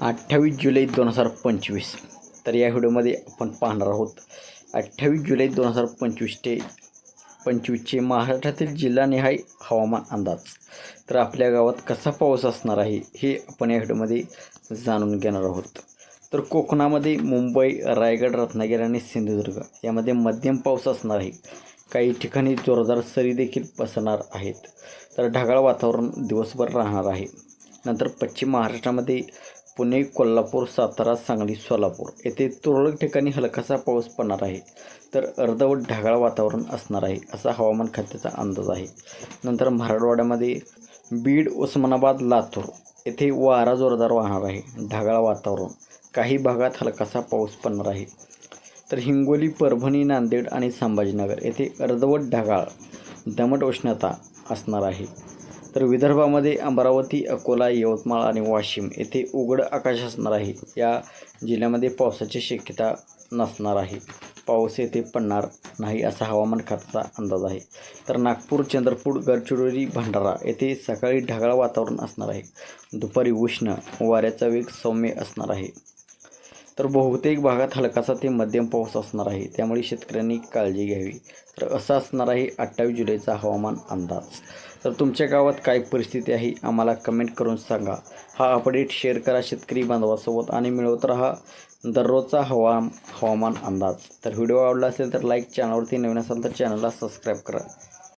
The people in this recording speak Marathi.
अठ्ठावीस जुलै दोन हजार पंचवीस. तर या व्हिडिओमध्ये आपण पाहणार आहोत अठ्ठावीस जुलै दोन हजार पंचवीस ते पंचवीसचे महाराष्ट्रातील जिल्हानिहाय हवामान अंदाज. तर आपल्या गावात कसा पाऊस असणार आहे हे आपण या व्हिडिओमध्ये जाणून घेणार आहोत. तर कोकणामध्ये मुंबई रायगड रत्नागिरी आणि सिंधुदुर्ग यामध्ये मध्यम पाऊस असणार आहे. काही ठिकाणी जोरदार सरी देखील पसरणार आहेत. तर ढगाळ वातावरण दिवसभर राहणार आहे. नंतर पश्चिम महाराष्ट्रामध्ये पुणे कोल्हापूर सातारा सांगली सोलापूर. येथे तुरळक ठिकाणी हलकासा पाऊस पडणार आहे. तर अर्धवट ढगाळ वातावरण असणार आहे असा हवामान खात्याचा अंदाज आहे. नंतर मराठवाड्यामध्ये बीड उस्मानाबाद लातूर येथे वारा जोरदार वाहणार आहे. ढगाळ वातावरण. काही भागात हलकासा पाऊस पडणार आहे. तर हिंगोली परभणी नांदेड आणि संभाजीनगर येथे अर्धवट ढगाळ दमट उष्णता असणार आहे. तर विदर्भामध्ये अमरावती अकोला यवतमाळ आणि वाशिम येथे उघड आकाश असणार आहे. या जिल्ह्यामध्ये पावसाची शक्यता नसणार आहे. पाऊस येथे पडणार नाही असा हवामान खात्याचा अंदाज आहे. तर नागपूर चंद्रपूर गडचिरोली भंडारा येथे सकाळी ढगाळ वातावरण असणार आहे. दुपारी उष्ण वाऱ्याचा वेग सौम्य असणार आहे. तर बहुतेक भागात हलकासा ते मध्यम पाऊस असणार आहे. त्यामुळे शेतकऱ्यांनी काळजी घ्यावी. तर असा असणार आहे अठ्ठावीस जुलैचा हवामान अंदाज. तर तुमच्या गावात काय परिस्थिती आहे आम्हाला कमेंट करून सांगा. हा अपडेट शेअर करा शेतकरी बांधवासोबत आणि मिळवत राहा दररोजचा हवा हवामान अंदाज. तर व्हिडिओ आवडला असेल तर लाईक चॅनलवरती नवीन असाल तर चॅनलला सबस्क्राईब करा.